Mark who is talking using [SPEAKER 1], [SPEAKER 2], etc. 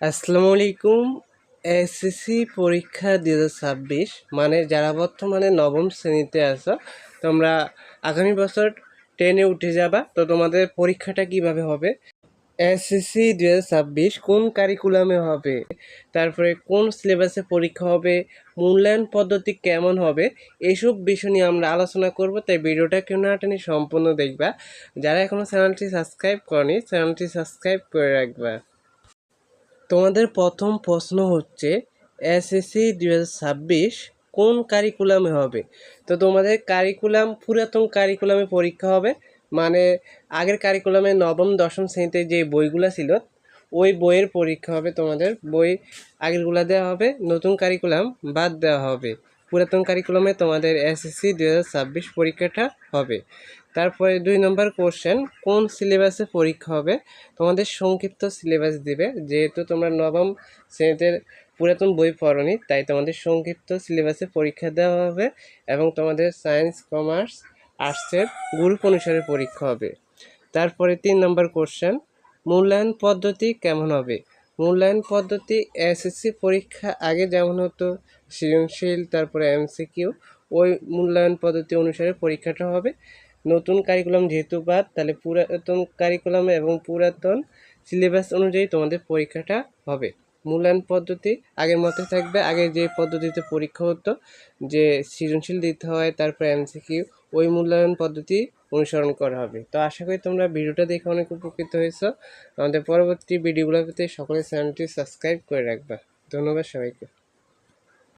[SPEAKER 1] আসসালামু আলাইকুম। এসএসসি পরীক্ষা দু ছাব্বিশ মানে যারা বর্তমানে নবম শ্রেণীতে আছো, তোমরা আগামী বছর টেনে উঠে যাবা। তো তোমাদের পরীক্ষাটা কীভাবে হবে? এসএসসি দু ছাব্বিশ কোন কারিকুলামে হবে? তারপরে কোন সিলেবাসে পরীক্ষা হবে? মূল্যায়ন পদ্ধতি কেমন হবে? এইসব বিষয় নিয়ে আমরা আলোচনা করব, তাই ভিডিওটা কেউ না টেনে সম্পূর্ণ দেখবা। যারা এখনও চ্যানেলটি সাবস্ক্রাইব করনি চ্যানেলটি সাবস্ক্রাইব করে রাখবা। তোমাদের প্রথম প্রশ্ন হচ্ছে এসএসসি দু ছাব্বিশ কোন কারিকুলামে হবে? তো তোমাদের কারিকুলাম পুরাতন কারিকুলামে পরীক্ষা হবে। মানে আগের কারিকুলামে নবম, দশম শ্রেণীতে যে বইগুলো ছিল, ওই বইয়ের পরীক্ষা হবে তোমাদের। বই আগেরগুলা দেওয়া হবে, নতুন কারিকুলাম বাদ দেওয়া হবে। পুরাতন কারিকুলামে তোমাদের এসএসসি দুই হাজার ছাব্বিশ পরীক্ষাটা হবে। তারপরে দুই নম্বর কোশ্চেন কোন সিলেবাসে পরীক্ষা হবে? তোমাদের সংক্ষিপ্ত সিলেবাস দিবে। যেহেতু তোমরা নবম শ্রেণীতে পুরাতন বই পড়নি, তাই তোমাদের সংক্ষিপ্ত সিলেবাসে পরীক্ষা দেওয়া হবে এবং তোমাদের সায়েন্স কমার্স আর্টসের গ্রুপ অনুসারে পরীক্ষা হবে। তারপরে তিন নম্বর কোশ্চেন মূল্যায়ন পদ্ধতি কেমন হবে? মূল্যায়ন পদ্ধতি, এসএসসি পরীক্ষা আগে যেমন হতো, সৃজনশীল, তারপরে এমসিকিউ, ওই মূল্যায়ন পদ্ধতি অনুসারে পরীক্ষাটা হবে। নতুন কারিকুলাম যেহেতু বাদ, তাহলে পুরাতন কারিকুলাম এবং পুরাতন সিলেবাস অনুযায়ী তোমাদের পরীক্ষাটা হবে। মূল্যায়ন পদ্ধতি আগের মতো থাকবে। আগে যে পদ্ধতিতে পরীক্ষা হতো, যে সৃজনশীল দিতে হয়, তারপর এমসিকিউ, ওই মূল্যায়ন পদ্ধতি অনুসরণ করা হবে। তো আশা করি তোমরা ভিডিওটা দেখে অনেক উপকৃত হয়েছো। আমাদের পরবর্তী ভিডিওগুলোতে পেতে সকলের চ্যানেলটি সাবস্ক্রাইব করে রাখবা। ধন্যবাদ সবাইকে।